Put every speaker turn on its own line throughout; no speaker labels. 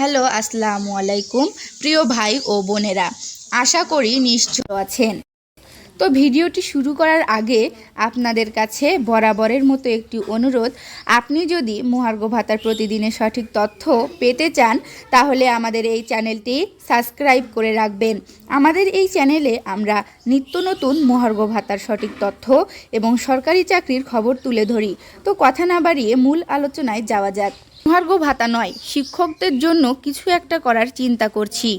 Hello, আসসালামু আলাইকুম প্রিয় ভাই ও বোনেরা। আশা করি নিশ্চয় আছেন। তো ভিডিওটি শুরু করার আগে আপনাদের কাছে বরাবরের মতো একটি অনুরোধ, আপনি যদি মহার্ঘ ভাতার প্রতিদিনের সঠিক তথ্য পেতে চান, তাহলে আমাদের এই চ্যানেলটি সাবস্ক্রাইব করে রাখবেন। আমাদের এই চ্যানেলে আমরা নিত্য নতুন মহার্ঘ ভাতার সঠিক তথ্য এবং সরকারি চাকরির খবর তুলে ধরি। তো কথা না বাড়িয়ে মূল আলোচনায় যাওয়া যাক। মহার্ঘ ভাতা নয়, শিক্ষকদের জন্য কিছু একটা করার চিন্তা করছি।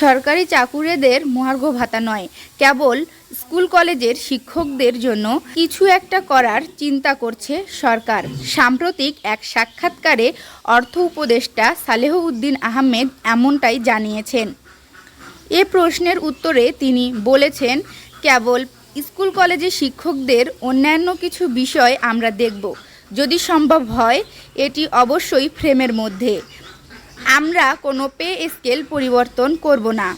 সরকারি চাকুরেদের মহার্ঘ ভাতা নয়, কেবল স্কুল কলেজের শিক্ষকদের জন্য কিছু একটা করার চিন্তা করছে সরকার। সাম্প্রতিক এক সাক্ষাৎকারে অর্থ উপদেষ্টা সালেহ উদ্দিন আহমেদ এমনটাই জানিয়েছেন। এ প্রশ্নের উত্তরে তিনি বলেছেন, কেবল স্কুল কলেজের শিক্ষকদের অন্যান্য কিছু বিষয় আমরা দেখব। যদি সম্ভব হয়, এটি অবশ্যই ফ্রেমের মধ্যে। আমরা কোনো পে স্কেল পরিবর্তন করব না।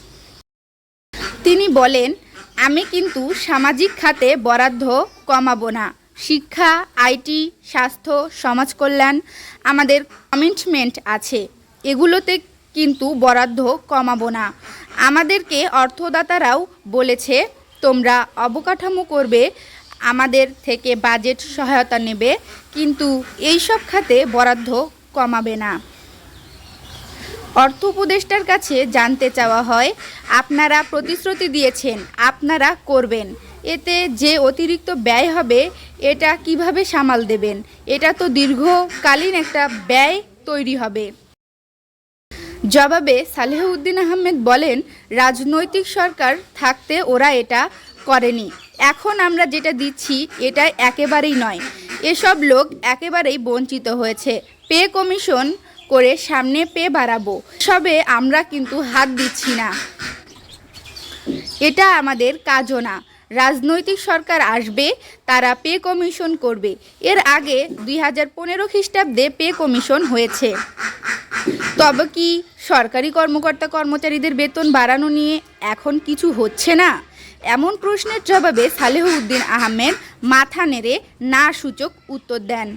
তিনি বলেন, আমি কিন্তু সামাজিক খাতে বরাদ্দ কমাবো না। শিক্ষা, আইটি, স্বাস্থ্য, সমাজ কল্যাণ, আমাদের কমিটমেন্ট আছে। এগুলোতে কিন্তু বরাদ্দ কমাবো না। আমাদেরকে অর্থদাতারাও বলেছে, তোমরা অবকাঠামো করবে আমাদের থেকে বাজেট সহায়তা নেবে, কিন্তু এই সব খাতে বরাদ্দ কমাবে না। অর্থ উপদেষ্টার কাছে জানতে চাওয়া হয়, আপনারা প্রতিশ্রুতি দিয়েছেন, আপনারা করবেন। এতে যে অতিরিক্ত ব্যয় হবে, এটা কীভাবে সামাল দেবেন? এটা তো দীর্ঘকালীন একটা ব্যয় তৈরি হবে। জবাবে সালেহউদ্দিন আহমেদ বলেন, রাজনৈতিক সরকার থাকতে ওরা এটা করেনি। এখন আমরা যেটা দিচ্ছি এটা একেবারেই নয়। এসব লোক একেবারেই বঞ্চিত হয়েছে। পে কমিশন করে সামনে পে বাড়াবো। সবে আমরা কিন্তু হাত দিচ্ছি না। এটা আমাদের কাজও না। রাজনৈতিক সরকার আসবে, তারা পে কমিশন করবে। এর আগে দুই হাজার পনেরো খ্রিস্টাব্দে পে কমিশন হয়েছে। তবে কি সরকারি কর্মকর্তা কর্মচারীদের বেতন বাড়ানো নিয়ে এখন কিছু হচ্ছে না? এমন প্রশ্নের জবাবে সালেহ উদ্দিন আহমেদ মাথা নেড়ে না সূচক উত্তর দেন।